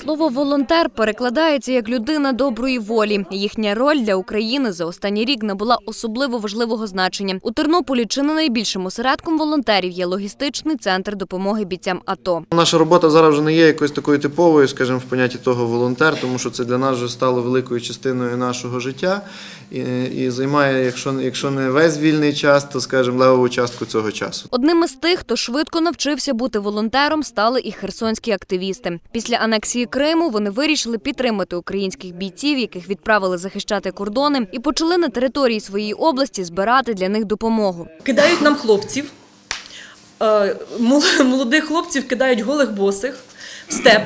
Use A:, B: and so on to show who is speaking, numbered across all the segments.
A: Слово волонтер перекладається як людина доброї волі. Їхня роль для України за останній рік набула особливо важливого значення. У Тернополі чи не найбільшим осередком волонтерів є логістичний центр допомоги бійцям АТО.
B: Наша робота зараз вже не є якоюсь такою типовою, скажімо, в понятті того волонтер, тому що це для нас вже стало великою частиною нашого життя і, і займає, якщо, якщо не весь вільний час, то скажімо, левову частку цього часу.
A: Одним із тих, хто швидко навчився бути волонтером, стали і херсонські активісти. Після анексії Криму вони вирішили підтримати українських бійців, яких відправили захищати кордони, і почали на території своєї області збирати для них допомогу.
C: Кидають нам хлопців, е, молодих хлопців кидають голих босих в степ.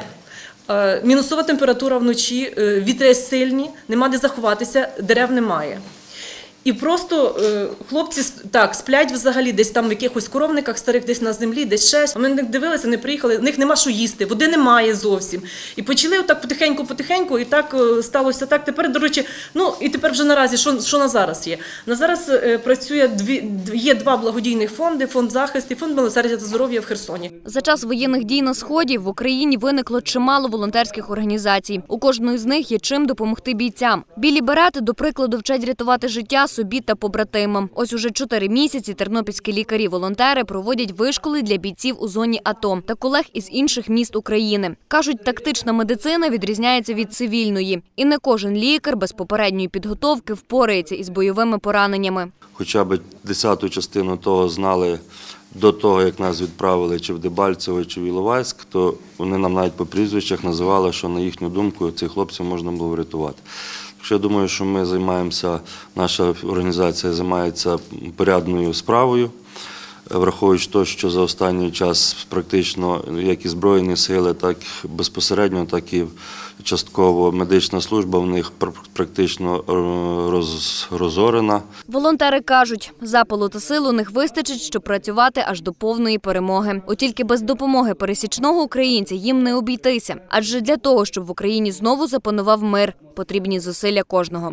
C: Е, Мінусова температура вночі, е, вітри сильні, нема де заховатися, дерев немає. І просто е, хлопці так сплять взагалі десь там в якихось коровниках старих, десь на землі, десь ще. Ми них дивилися, не приїхали, в них нема що їсти, води немає зовсім. І почали отак потихеньку, потихеньку, і так е, сталося так. Тепер, до речі, ну і тепер вже наразі, що, що на зараз є? На зараз е, працює дві є два благодійних фонди: фонд захист і фонд милосердя та здоров'я в Херсоні.
A: За час воєнних дій на сході в Україні виникло чимало волонтерських організацій. У кожної з них є чим допомогти бійцям. Білі берети, до прикладу, вчать рятувати життя собі та побратимам. Ось уже чотири місяці тернопільські лікарі-волонтери проводять вишколи для бійців у зоні АТО та колег із інших міст України. кажуть, тактична медицина відрізняється від цивільної, і не кожен лікар без попередньої підготовки впорається із бойовими пораненнями.
D: хоча б десяту частину того знали до того, як нас відправили чи в Дебальцево, чи в Іловайськ, то вони нам навіть по прізвищах називали, що на їхню думку цих хлопців можна було врятувати. Що я думаю, що ми займаємося, наша організація займається порядною справою. Враховуючи те, що за останній час практично як і Збройні сили, так безпосередньо, так і частково медична служба в них пр- практично е, роз, розорена.
A: Волонтери кажуть, запалу та сил у них вистачить, щоб працювати аж до повної перемоги. От тільки без допомоги пересічного українця їм не обійтися. Адже для того, щоб в Україні знову запанував мир, потрібні зусилля кожного.